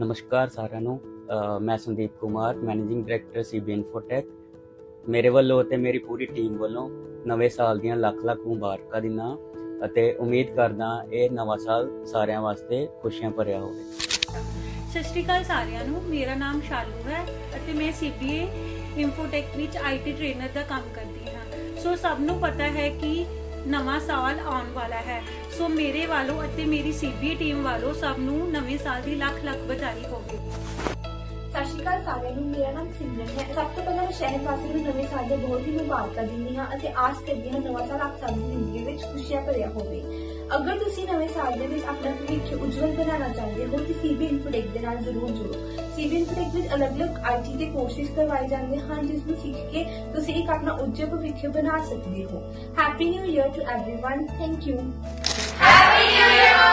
ਨਮਸਕਾਰ ਸਾਰਿਆਂ ਨੂੰ। ਮੈਂ Sandeep Kumar, managing director CB Infotech. ਮੇਰੇ ਵੱਲੋਂ ਤੇ ਮੇਰੀ ਪੂਰੀ ਟੀਮ ਵੱਲੋਂ ਨਵੇਂ ਸਾਲ ਦੀਆਂ ਲੱਖ ਲੱਖ ਮੁਬਾਰਕਾਂ ਦਿੰਦਾ ਅਤੇ ਉਮੀਦ ਕਰਦਾ ਇਹ ਨਵਾਂ ਸਾਲ ਸਾਰਿਆਂ ਵਾਸਤੇ ਖੁਸ਼ੀਆਂ ਭਰਿਆ ਹੋਵੇ। ਸਤਿ ਸ਼੍ਰੀ ਅਕਾਲ ਸਾਰਿਆਂ ਨੂੰ। ਮੇਰਾ ਨਾਮ ਸ਼ਾਲੂ ਹੈ ਅਤੇ ਮੈਂ CBA ਇਨਫੋਟੈਕ ਵਿੱਚ IT ਟ੍ਰੇਨਰ ਦਾ ਕੰਮ ਕਰਦੀ ਹਾਂ। ਸੋ ਸਭ ਨੂੰ ਪਤਾ ਹੈ ਕਿ ਨਵਾਂ ਸਾਲ ਆਉਣ ਵਾਲਾ ਹੈ। ਸੋ ਮੇਰੇ ਵੱਲੋਂ ਅਤੇ ਮੇਰੀ CBA ਟੀਮ ਵੱਲੋਂ ਸਭ ਨੂੰ ਨਵੇਂ ਸਾਲ ਦੀ ਲੱਖ ਲੱਖ ਵਧਾਈ ਹੋਵੇ। ਸਤਿ ਸ਼੍ਰੀ ਅਕਾਲ ਸਾਰਿਆਂ ਨੂੰ, ਮੇਰਾ ਨਾਮ ਸਿਮਰਨ ਹੈ। ਸਭ ਤੋਂ ਪਹਿਲਾਂ ਮੈਂ ਸ਼ਹਿਰ ਵਾਸੀਆਂ ਨੂੰ ਨਵੇਂ ਸਾਲ ਦੇ ਬਹੁਤ ਹੀ ਮੁਬਾਰਕਾਂ ਦਿੰਦੀ ਹਾਂ ਅਤੇ ਆਸ ਕਰਦੀ ਹਾਂ ਨਵਾਂ ਸਾਲ ਆਪ ਸਭ ਦੀ ਜ਼ਿੰਦਗੀ ਵਿੱਚ ਖੁਸ਼ੀਆਂ ਭਰਿਆ ਹੋਵੇ। ਅਗਰ ਤੁਸੀਂ ਨਵੇਂ ਸਾਲ ਦੇ ਵਿੱਚ ਆਪਣਾ ਭਵਿੱਖ ਉਜਵਲ ਬਣਾਉਣਾ ਚਾਹੁੰਦੇ ਹੋ ਤਾਂ ਸੀਬੀ ਇਨਫੋਟੈਕ ਦੇ ਨਾਲ ਜ਼ਰੂਰ ਜੁੜੋ ਸੀਬੀ ਇਨਫੋਟੈਕ ਵਿੱਚ ਅਲੱਗ-ਅਲੱਗ ਆਈਟੀ ਦੇ ਕੋਰਸਿਸ ਕਰਵਾਏ ਜਾਂਦੇ ਹਨ ਜਿਸ ਨੂੰ ਸਿੱਖ ਕੇ ਤੁਸੀਂ ਇੱਕ ਆਪਣਾ ਉੱਜਵਲ ਭਵਿੱਖ ਬਣਾ ਸਕਦੇ ਹੋ happy new year to everyone thank you Happy New Year!